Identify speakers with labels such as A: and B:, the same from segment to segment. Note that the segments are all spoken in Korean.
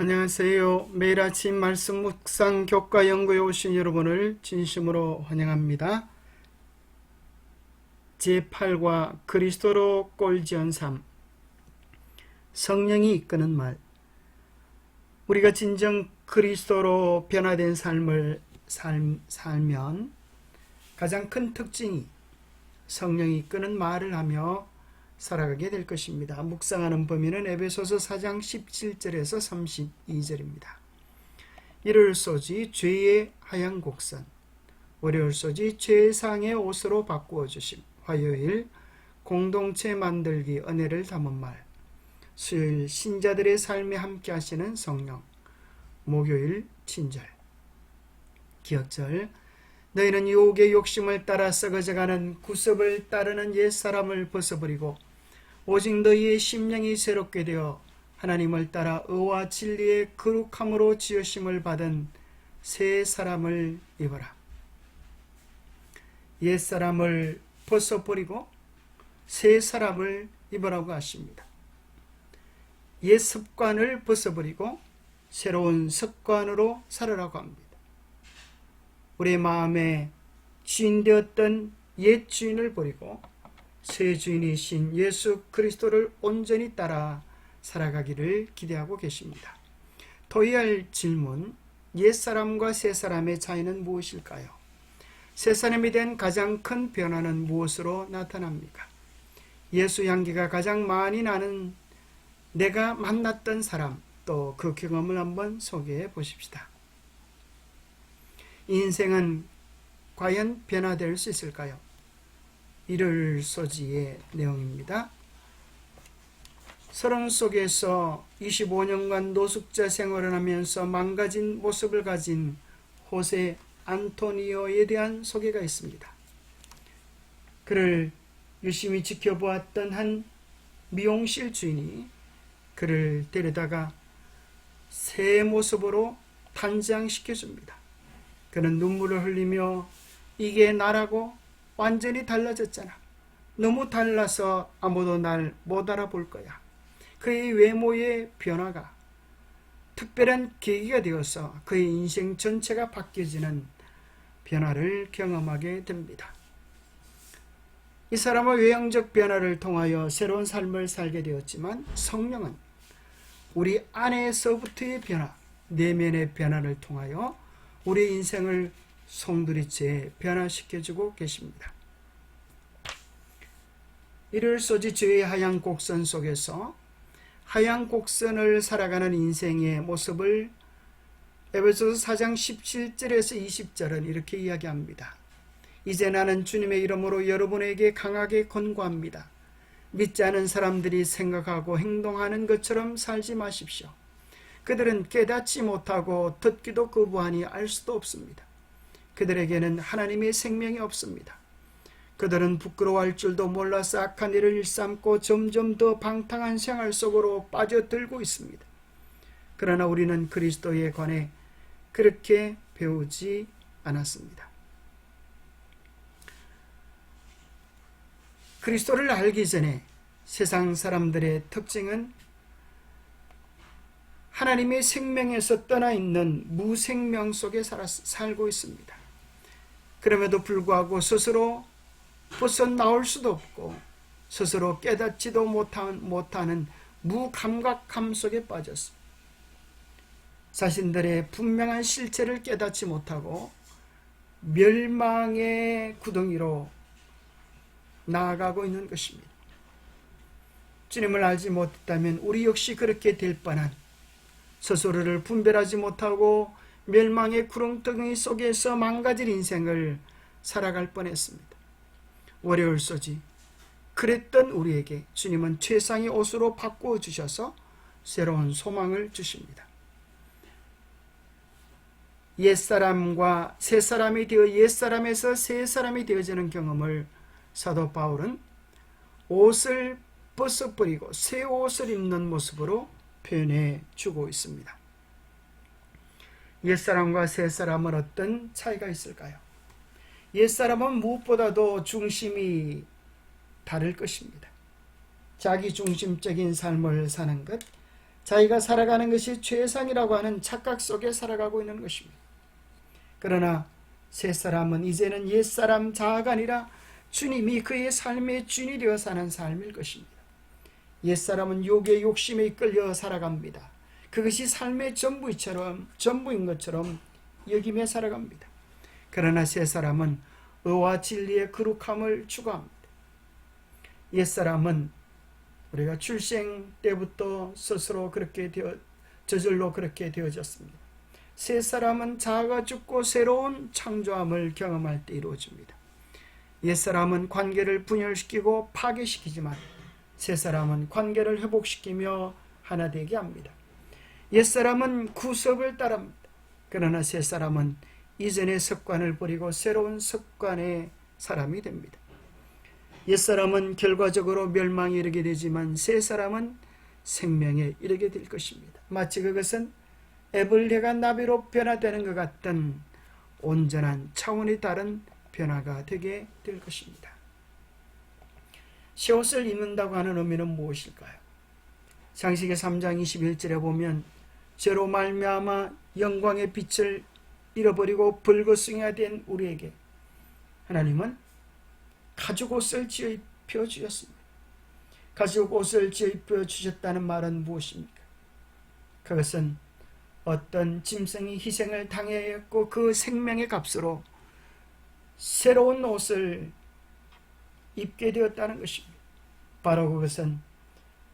A: 안녕하세요. 매일 아침 말씀 묵상 교과 연구에 오신 여러분을 진심으로 환영합니다. 제8과 그리스도로 꼴지언 삶 성령이 이끄는 말 우리가 진정 그리스도로 변화된 삶을 살, 살면 가장 큰 특징이 성령이 이끄는 말을 하며 살아가게 될 것입니다. 묵상하는 범위는 에베소서 4장 17절에서 32절입니다. 일요일 소지 죄의 하얀 곡선 월요일 소지 죄상의 옷으로 바꾸어 주심 화요일 공동체 만들기 은혜를 담은 말 수요일 신자들의 삶에 함께 하시는 성령 목요일 친절 기억절 너희는 유혹의 욕심을 따라 썩어져가는 구습을 따르는 옛사람을 벗어버리고 오직 너희의 심령이 새롭게 되어 하나님을 따라 의와 진리의 거룩함으로 지으심을 받은 새 사람을 입어라. 옛 사람을 벗어버리고 새 사람을 입으라고 하십니다. 옛 습관을 벗어버리고 새로운 습관으로 살으라고 합니다. 우리 마음에 주인 되었던 옛 주인을 버리고 새 주인이신 예수 그리스도를 온전히 따라 살아가기를 기대하고 계십니다. 토의할 질문, 옛사람과 새사람의 차이는 무엇일까요? 새사람이 된 가장 큰 변화는 무엇으로 나타납니까? 예수 향기가 가장 많이 나는 내가 만났던 사람, 또 그 경험을 한번 소개해 보십시다. 인생은 과연 변화될 수 있을까요? 일을 소지의 내용입니다. 서론 속에서 25년간 노숙자 생활을 하면서 망가진 모습을 가진 호세 안토니오에 대한 소개가 있습니다. 그를 유심히 지켜보았던 한 미용실 주인이 그를 데려다가 새 모습으로 단장시켜줍니다. 그는 눈물을 흘리며 이게 나라고 완전히 달라졌잖아. 너무 달라서 아무도 날 못 알아볼 거야. 그의 외모의 변화가 특별한 계기가 되어서 그의 인생 전체가 바뀌어지는 변화를 경험하게 됩니다. 이 사람은 외형적 변화를 통하여 새로운 삶을 살게 되었지만 성령은 우리 안에서부터의 변화, 내면의 변화를 통하여 우리 인생을 송두리째 변화시켜주고 계십니다. 이를 소지 죄의 하얀 곡선 속에서 하얀 곡선을 살아가는 인생의 모습을 에베소서 4장 17절에서 20절은 이렇게 이야기합니다. 이제 나는 주님의 이름으로 여러분에게 강하게 권고합니다. 믿지 않은 사람들이 생각하고 행동하는 것처럼 살지 마십시오. 그들은 깨닫지 못하고 듣기도 거부하니 알 수도 없습니다. 그들에게는 하나님의 생명이 없습니다. 그들은 부끄러워할 줄도 몰라서 악한 일을 일삼고 점점 더 방탕한 생활 속으로 빠져들고 있습니다. 그러나 우리는 그리스도에 관해 그렇게 배우지 않았습니다. 그리스도를 알기 전에 세상 사람들의 특징은 하나님의 생명에서 떠나 있는 무생명 속에 살고 있습니다. 그럼에도 불구하고 스스로 벗어나올 수도 없고 스스로 깨닫지도 못하는 무감각함 속에 빠졌습니다. 자신들의 분명한 실체를 깨닫지 못하고 멸망의 구덩이로 나아가고 있는 것입니다. 주님을 알지 못했다면 우리 역시 그렇게 될 뻔한 스스로를 분별하지 못하고 멸망의 구렁텅이 속에서 망가질 인생을 살아갈 뻔했습니다. 월요일 소지 그랬던 우리에게 주님은 최상의 옷으로 바꾸어 주셔서 새로운 소망을 주십니다. 옛사람과 새사람이 되어 옛사람에서 새사람이 되어지는 경험을 사도 바울은 옷을 벗어버리고 새 옷을 입는 모습으로 표현해 주고 있습니다. 옛사람과 새사람은 어떤 차이가 있을까요? 옛사람은 무엇보다도 중심이 다를 것입니다. 자기 중심적인 삶을 사는 것, 자기가 살아가는 것이 최상이라고 하는 착각 속에 살아가고 있는 것입니다. 그러나 새 사람은 이제는 옛 사람 자아가 아니라 주님이 그의 삶의 주인이 되어 사는 삶일 것입니다. 옛 사람은 욕의 욕심에 이끌려 살아갑니다. 그것이 삶의 전부처럼 전부인 것처럼 여기며 살아갑니다. 그러나 새 사람은 의와 진리의 거룩함을 추구합니다. 옛 사람은 우리가 출생 때부터 스스로 그렇게 되어 저절로 그렇게 되어졌습니다. 새 사람은 자아가 죽고 새로운 창조함을 경험할 때 이루어집니다. 옛 사람은 관계를 분열시키고 파괴시키지만 새 사람은 관계를 회복시키며 하나 되게 합니다. 옛 사람은 구습을 따릅니다. 그러나 새 사람은 이전의 습관을 버리고 새로운 습관의 사람이 됩니다. 옛 사람은 결과적으로 멸망에 이르게 되지만 새 사람은 생명에 이르게 될 것입니다. 마치 그것은 애벌레가 나비로 변화되는 것 같던 온전한 차원이 다른 변화가 되게 될 것입니다. 시옷을 입는다고 하는 의미는 무엇일까요? 장식의 3장 21절에 보면 죄로 말미암아 영광의 빛을 잃어버리고 불거숭이가 된 우리에게 하나님은 가죽 옷을 지어 입혀 주셨습니다. 가죽 옷을 지어 입혀 주셨다는 말은 무엇입니까? 그것은 어떤 짐승이 희생을 당했고 그 생명의 값으로 새로운 옷을 입게 되었다는 것입니다. 바로 그것은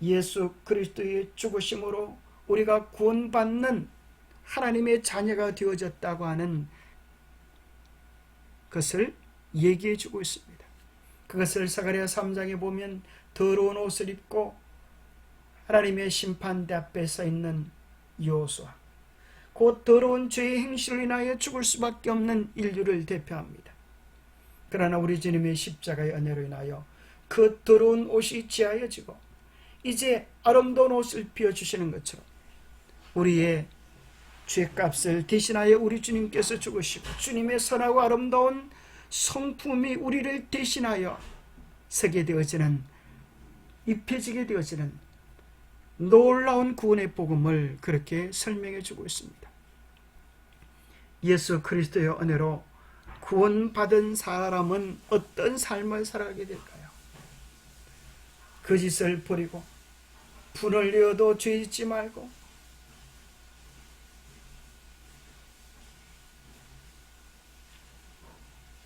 A: 예수 그리스도의 죽으심으로 우리가 구원받는 하나님의 자녀가 되어졌다고 하는 것을 얘기해 주고 있습니다. 그것을 사가랴 3장에 보면 더러운 옷을 입고 하나님의 심판대 앞에 서 있는 요수아 곧 더러운 죄의 행실로 인하여 죽을 수밖에 없는 인류를 대표합니다. 그러나 우리 주님의 십자가의 은혜로 인하여 그 더러운 옷이 지하여지고 이제 아름다운 옷을 비워주시는 것처럼 우리의 죄값을 대신하여 우리 주님께서 죽으시고 주님의 선하고 아름다운 성품이 우리를 대신하여 서게 되어지는 입혀지게 되어지는 놀라운 구원의 복음을 그렇게 설명해 주고 있습니다. 예수 그리스도의 은혜로 구원받은 사람은 어떤 삶을 살아가게 될까요? 거짓을 버리고 분을 내어도 죄 짓지 말고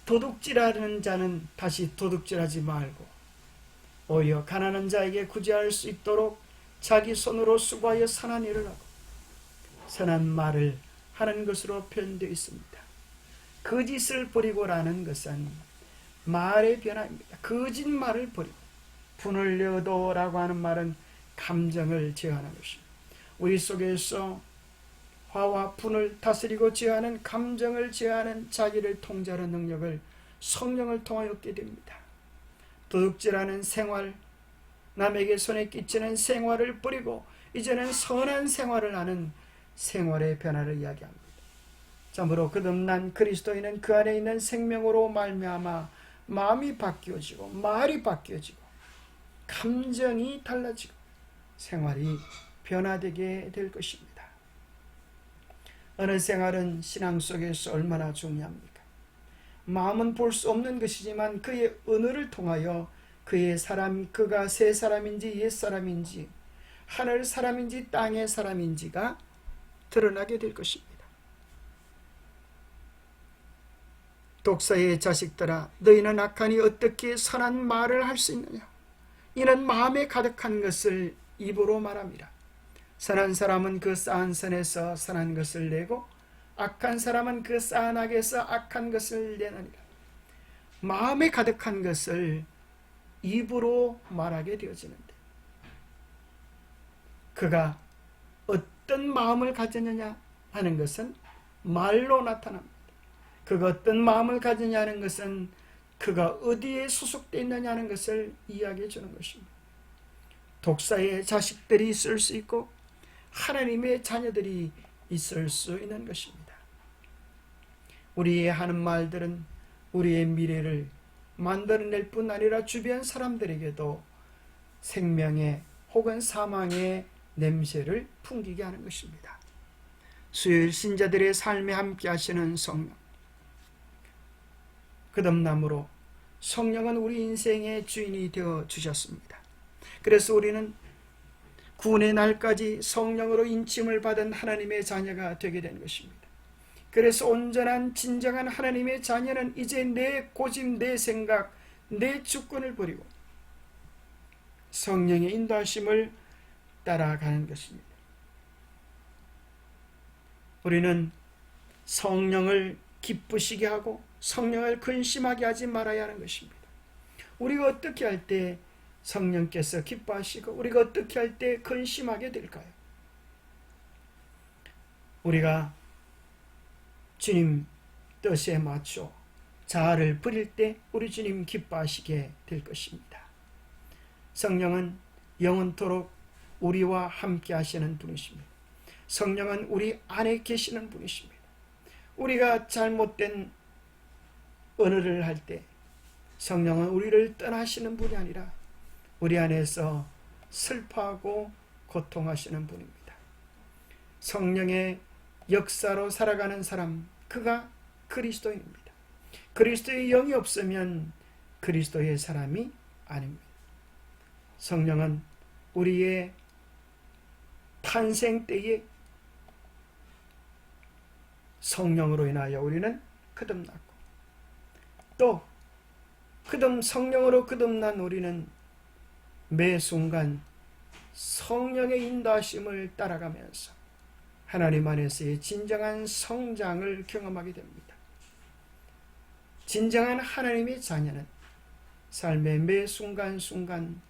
A: 도둑질하는 자는 다시 도둑질하지 말고 오히려 가난한 자에게 구제할 수 있도록 자기 손으로 수고하여 선한 일을 하고 선한 말을 하는 것으로 표현되어 있습니다. 거짓을 버리고라는 것은 말의 변화입니다. 거짓말을 버리고 분을 내어도라고 하는 말은 감정을 제어하는 것입니다. 우리 속에서 화와 분을 다스리고 제어하는 감정을 제어하는 자기를 통제하는 능력을 성령을 통하여 얻게 됩니다. 도둑질하는 생활, 남에게 손에 끼치는 생활을 뿌리고 이제는 선한 생활을 하는 생활의 변화를 이야기합니다. 참으로 거듭난 그리스도인은 그 안에 있는 생명으로 말미암아 마음이 바뀌어지고 말이 바뀌어지고 감정이 달라지고 생활이 변화되게 될 것입니다. 어느 생활은 신앙 속에서 얼마나 중요합니까? 마음은 볼 수 없는 것이지만 그의 언어를 통하여 그의 사람, 그가 새 사람인지 옛 사람인지 하늘 사람인지 땅의 사람인지가 드러나게 될 것입니다. 독사의 자식들아, 너희는 악하니 어떻게 선한 말을 할 수 있느냐? 이는 마음에 가득한 것을 입으로 말합니다. 선한 사람은 그 쌓은 선에서 선한 것을 내고 악한 사람은 그 쌓은 악에서 악한 것을 내느니라. 마음에 가득한 것을 입으로 말하게 되어지는데 그가 어떤 마음을 가졌느냐 하는 것은 말로 나타납니다. 그가 어떤 마음을 가졌냐 하는 것은 그가 어디에 소속되어 있느냐 하는 것을 이야기해 주는 것입니다. 독사의 자식들이 있을 수 있고 하나님의 자녀들이 있을 수 있는 것입니다. 우리의 하는 말들은 우리의 미래를 만들어낼 뿐 아니라 주변 사람들에게도 생명의 혹은 사망의 냄새를 풍기게 하는 것입니다. 수요일 신자들의 삶에 함께 하시는 성령. 그덤나무로 성령은 우리 인생의 주인이 되어 주셨습니다. 그래서 우리는 구원의 날까지 성령으로 인침을 받은 하나님의 자녀가 되게 된 것입니다. 그래서 온전한 진정한 하나님의 자녀는 이제 내 고집, 내 생각, 내 주권을 버리고 성령의 인도하심을 따라가는 것입니다. 우리는 성령을 기쁘시게 하고 성령을 근심하게 하지 말아야 하는 것입니다. 우리가 어떻게 할 때 성령께서 기뻐하시고 우리가 어떻게 할 때 근심하게 될까요? 우리가 주님 뜻에 맞춰 자아를 부릴 때 우리 주님 기뻐하시게 될 것입니다. 성령은 영원토록 우리와 함께 하시는 분이십니다. 성령은 우리 안에 계시는 분이십니다. 우리가 잘못된 언어를 할 때 성령은 우리를 떠나시는 분이 아니라 우리 안에서 슬퍼하고 고통하시는 분입니다. 성령의 역사로 살아가는 사람, 그가 그리스도인입니다. 그리스도의 영이 없으면 그리스도의 사람이 아닙니다. 성령은 우리의 탄생 때에 성령으로 인하여 우리는 거듭났고 또 거듭 성령으로 거듭난 우리는 매 순간 성령의 인도하심을 따라가면서 하나님 안에서의 진정한 성장을 경험하게 됩니다. 진정한 하나님의 자녀는 삶의 매 순간순간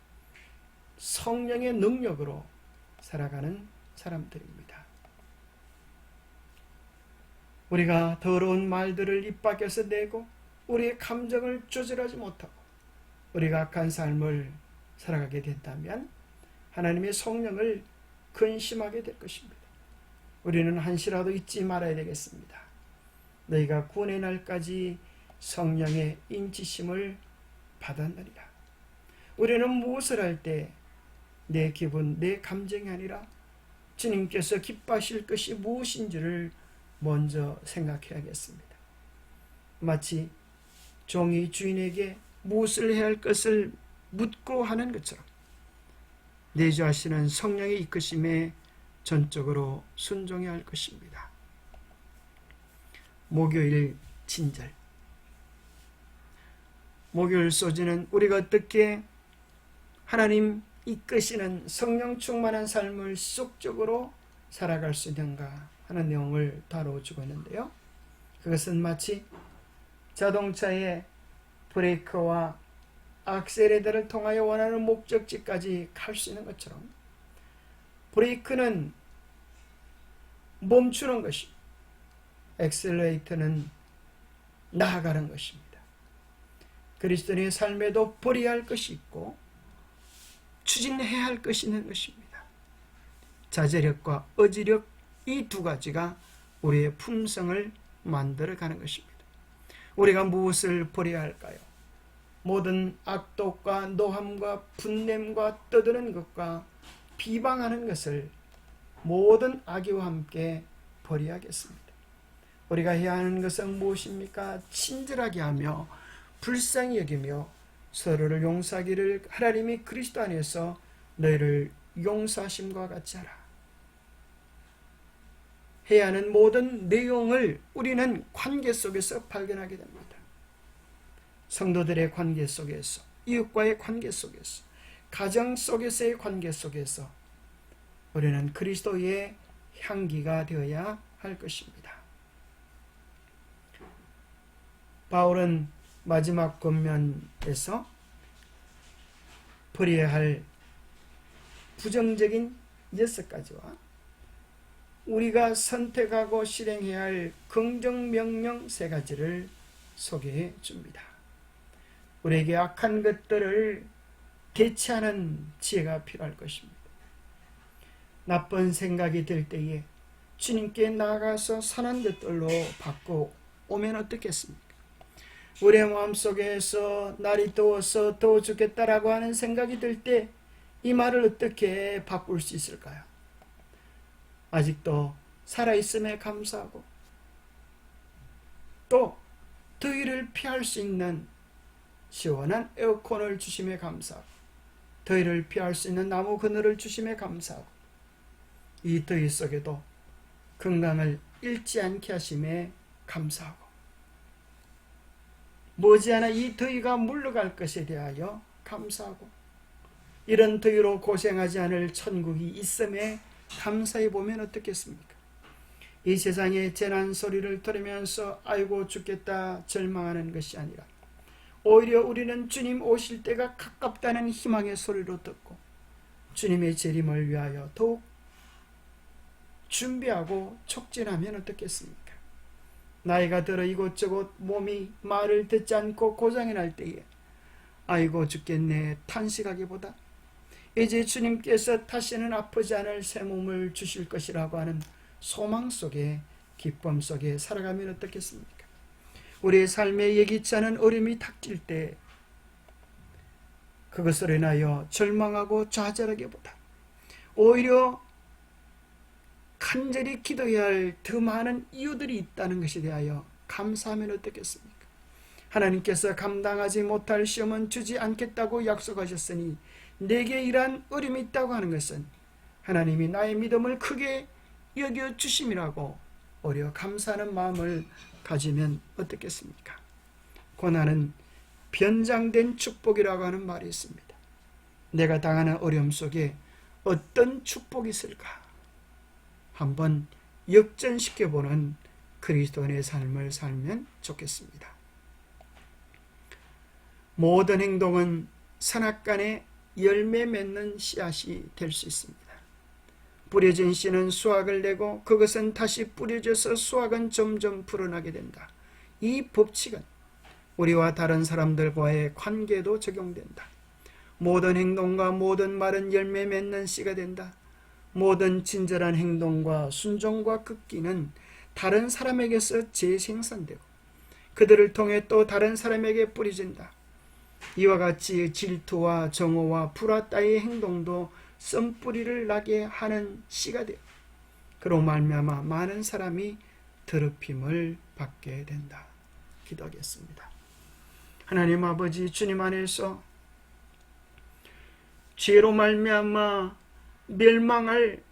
A: 성령의 능력으로 살아가는 사람들입니다. 우리가 더러운 말들을 입 밖에서 내고 우리의 감정을 조절하지 못하고 우리가 악한 삶을 살아가게 된다면 하나님의 성령을 근심하게 될 것입니다. 우리는 한시라도 잊지 말아야 되겠습니다. 너희가 구원의 날까지 성령의 인치심을 받았느니라. 우리는 무엇을 할 때 내 기분, 내 감정이 아니라 주님께서 기뻐하실 것이 무엇인지를 먼저 생각해야겠습니다. 마치 종이 주인에게 무엇을 해야 할 것을 묻고 하는 것처럼 내주하시는 성령의 이끄심에 전적으로 순종해야 할 것입니다. 목요일 진절 목요일 소지는 우리가 어떻게 하나님 이끄시는 성령 충만한 삶을 지속적으로 살아갈 수 있는가 하는 내용을 다뤄주고 있는데요. 그것은 마치 자동차의 브레이크와 악셀레더를 통하여 원하는 목적지까지 갈 수 있는 것처럼 브레이크는 멈추는 것이 엑셀레이터는 나아가는 것입니다. 그리스도인의 삶에도 버려야 할 것이 있고 추진해야 할 것이 있는 것입니다. 자제력과 어지력 이 두 가지가 우리의 품성을 만들어 가는 것입니다. 우리가 무엇을 버려야 할까요? 모든 악독과 노함과 분냄과 떠드는 것과 비방하는 것을 모든 악의와 함께 버려야겠습니다. 우리가 해야 하는 것은 무엇입니까? 친절하게 하며 불쌍히 여기며 서로를 용서하기를 하나님이 그리스도 안에서 너희를 용서하심과 같이 하라. 해야 하는 모든 내용을 우리는 관계 속에서 발견하게 됩니다. 성도들의 관계 속에서, 이웃과의 관계 속에서, 가정 속에서의 관계 속에서 우리는 그리스도의 향기가 되어야 할 것입니다. 바울은 마지막 권면에서 버려야 할 부정적인 여섯 가지와 우리가 선택하고 실행해야 할 긍정 명령 세 가지를 소개해 줍니다. 우리에게 악한 것들을 대체하는 지혜가 필요할 것입니다. 나쁜 생각이 들 때에 주님께 나가서 선한 것들로 바꿔 오면 어떻겠습니까? 우리의 마음속에서 날이 더워서 더워 죽겠다라고 하는 생각이 들 때 이 말을 어떻게 바꿀 수 있을까요? 아직도 살아있음에 감사하고 또 더위를 피할 수 있는 시원한 에어컨을 주심에 감사하고 더위를 피할 수 있는 나무 그늘을 주심에 감사하고 이 더위 속에도 건강을 잃지 않게 하심에 감사하고 머지않아 이 더위가 물러갈 것에 대하여 감사하고 이런 더위로 고생하지 않을 천국이 있음에 감사해 보면 어떻겠습니까? 이 세상의 재난 소리를 들으면서 아이고 죽겠다 절망하는 것이 아니라 오히려 우리는 주님 오실 때가 가깝다는 희망의 소리로 듣고 주님의 재림을 위하여 더욱 준비하고 촉진하면 어떻겠습니까? 나이가 들어 이곳저곳 몸이 말을 듣지 않고 고장이 날 때에 아이고 죽겠네 탄식하기보다 이제 주님께서 다시는 아프지 않을 새 몸을 주실 것이라고 하는 소망 속에 기쁨 속에 살아가면 어떻겠습니까? 우리의 삶에 예기치 않은 어려움이 닥칠 때 그것을 인하여 절망하고 좌절하기보다 오히려 간절히 기도해야 할 더 많은 이유들이 있다는 것에 대하여 감사하면 어떻겠습니까? 하나님께서 감당하지 못할 시험은 주지 않겠다고 약속하셨으니 내게 이러한 어려움이 있다고 하는 것은 하나님이 나의 믿음을 크게 여겨 주심이라고 오히려 감사하는 마음을 가지면 어떻겠습니까? 고난은 변장된 축복이라고 하는 말이 있습니다. 내가 당하는 어려움 속에 어떤 축복이 있을까? 한번 역전시켜보는 그리스도인의 삶을 살면 좋겠습니다. 모든 행동은 선악간에 열매 맺는 씨앗이 될 수 있습니다. 뿌려진 씨는 수확을 내고 그것은 다시 뿌려져서 수확은 점점 불어나게 된다. 이 법칙은 우리와 다른 사람들과의 관계도 적용된다. 모든 행동과 모든 말은 열매 맺는 씨가 된다. 모든 친절한 행동과 순종과 극기는 다른 사람에게서 재생산되고 그들을 통해 또 다른 사람에게 뿌려진다. 이와 같이 질투와 정오와 불화 따위의 행동도 썸뿌리를 나게 하는 씨가 되어 그로 말미암아 많은 사람이 더럽힘을 받게 된다. 기도하겠습니다. 하나님 아버지 주님 안에서 죄로 말미암아 멸망할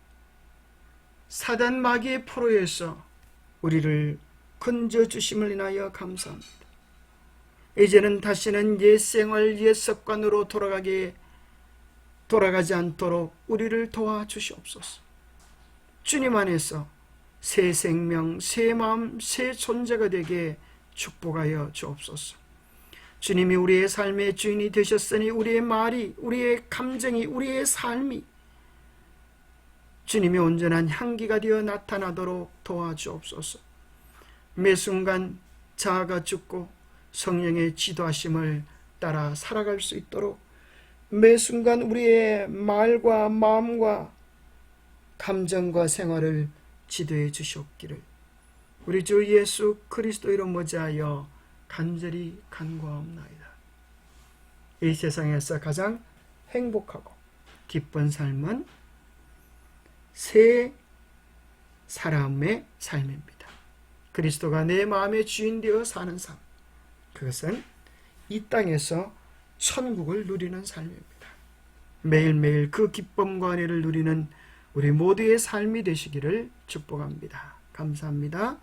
A: 사단 마귀의 포로에서 우리를 건져 주심을 인하여 감사합니다. 이제는 다시는 옛 생활 옛 습관으로 돌아가게 돌아가지 않도록 우리를 도와주시옵소서. 주님 안에서 새 생명, 새 마음, 새 존재가 되게 축복하여 주옵소서. 주님이 우리의 삶의 주인이 되셨으니 우리의 말이, 우리의 감정이, 우리의 삶이 주님의 온전한 향기가 되어 나타나도록 도와주옵소서. 매 순간 자아가 죽고 성령의 지도하심을 따라 살아갈 수 있도록 매 순간 우리의 말과 마음과 감정과 생활을 지도해 주시옵기를 우리 주 예수 그리스도 이름 모자하여 간절히 간구하옵나이다. 이 세상에서 가장 행복하고 기쁜 삶은 새 사람의 삶입니다. 그리스도가 내 마음의 주인 되어 사는 삶. 그것은 이 땅에서 천국을 누리는 삶입니다. 매일매일 그 기쁨과 은혜를 누리는 우리 모두의 삶이 되시기를 축복합니다. 감사합니다.